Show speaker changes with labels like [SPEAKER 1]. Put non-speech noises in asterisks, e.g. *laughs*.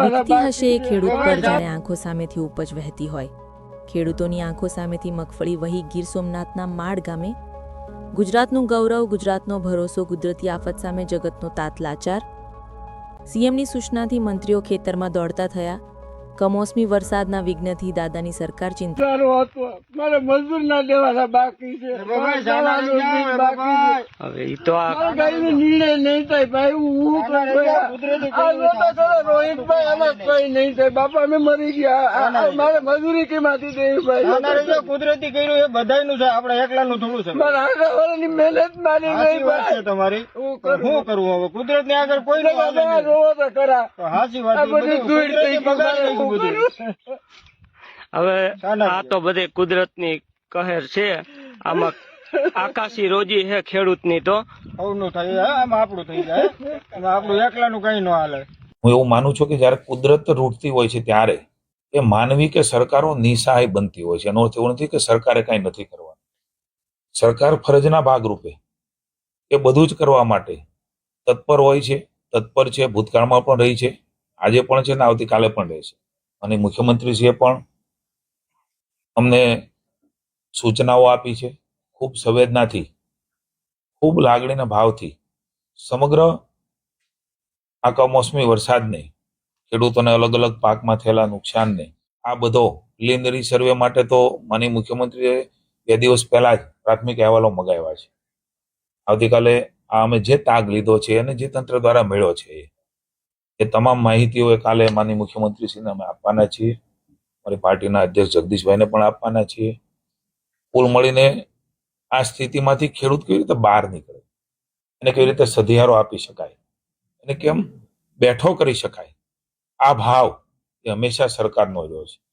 [SPEAKER 1] વીતતી હશે એ ખેડૂત પર જાણે આંખો સામેથી ઉપજ વહેતી હોય. ખેડૂતોની આંખો સામેથી મગફળી વહી ગીર સોમનાથના માળ ગામે. ગુજરાતનું ગૌરવ ગુજરાતનો ભરોસો કુદરતી આફત સામે જગતનો તાત લાચાર. સીએમની સૂચનાથી મંત્રીઓ ખેતરમાં દોડતા થયા. કમોસમી વરસાદના વિઘ્નથી દાદાની સરકાર ચિંતા
[SPEAKER 2] મારે મજૂર ના દેવાના બાકી છે.
[SPEAKER 3] બાબાઈ, જાનાને
[SPEAKER 2] મારે
[SPEAKER 3] ક્યાં
[SPEAKER 2] બાકી
[SPEAKER 3] હોય,
[SPEAKER 2] છે.
[SPEAKER 4] હવે ઈ તો આ
[SPEAKER 2] નિર્ણય નહીં થાય. ભાઈ હું હું કરું
[SPEAKER 3] આના
[SPEAKER 2] ભાઈ?
[SPEAKER 3] કુદરતી કર્યું
[SPEAKER 2] જોતા
[SPEAKER 3] છે.
[SPEAKER 2] ખરા રોહિતભાઈ આમાં કઈ નહીં થાય. બાપા અમે મરી ગયા. આ- આ મારે મજૂરી કેમાંથી દેવી ભાઈ?
[SPEAKER 3] કુદરતી કર્યું એ બધાયનું છે. આપણે એકલાનું થોડું છે.
[SPEAKER 2] મારા આખા મહેનત મારી
[SPEAKER 3] નહીં
[SPEAKER 2] ગઈ ભાઈ.
[SPEAKER 3] તમારી. શું કરવું હવે? કુદરત ને આગળ કોઈ
[SPEAKER 2] રોવા તો ખરા.
[SPEAKER 3] સાચી વાત.
[SPEAKER 2] બધું
[SPEAKER 3] બધું
[SPEAKER 2] ધૂળ થઈ
[SPEAKER 3] બધું. *laughs*
[SPEAKER 4] હવે આ તો બધે કુદરતની કહેર છે. આમાં આકાશી રોજી હે ખેડૂતની તો
[SPEAKER 3] સૌનું થઈ જાય આમાં આપણું થઈ જાય આપણું એકલાનું કઈ ન હાલે.
[SPEAKER 5] હું એવું માનું છું કે જ્યારે કુદરત રૂટતી હોય છે ત્યારે એ માનવી કે સરકારો નિસહાય બનતી હોય છે. એનો અર્થ એવો નથી કે સરકારે કાંઈ નથી કરવાનું. સરકાર ફરજના ભાગરૂપે એ બધું જ કરવા માટે તત્પર હોય છે. તત્પર છે ભૂતકાળમાં પણ રહી છે. આજે પણ છે ને આવતીકાલે પણ રહેશે અને મુખ્યમંત્રીશ્રીએ પણ અમને સૂચનાઓ આપી છે. ખૂબ સંવેદનાથી, ખૂબ લાગણીના ભાવથી સમગ્ર આ કમોસમી વરસાદને, ખેડૂતોને અલગ અલગ પાકમાં થયેલા નુકસાનને, આ બધો પ્રિલિમિનરી સર્વે માટે તો માનીય મુખ્યમંત્રીએ બે દિવસ પહેલા જ પ્રાથમિક અહેવાલો મગાવ્યા છે. આવતીકાલે આ અમે જે તાગ લીધો છે અને જે તંત્ર દ્વારા મળ્યો છે એ. એ તમામ માહિતીઓ કાલે માની મુખ્યમંત્રીશ્રીને અમે આપવાના છીએ. મારી પાર્ટીના અધ્યક્ષ જગદીશભાઈને પણ આપવાના છીએ. કુલ મળીને આ સ્થિતિમાંથી ખેડૂત કેવી રીતે બહાર નીકળે? એને કેવી રીતે સધિયારો આપી શકાય? એને કેમ બેઠો કરી શકાય? આ ભાવ એ હંમેશા સરકારનો રહ્યો છે.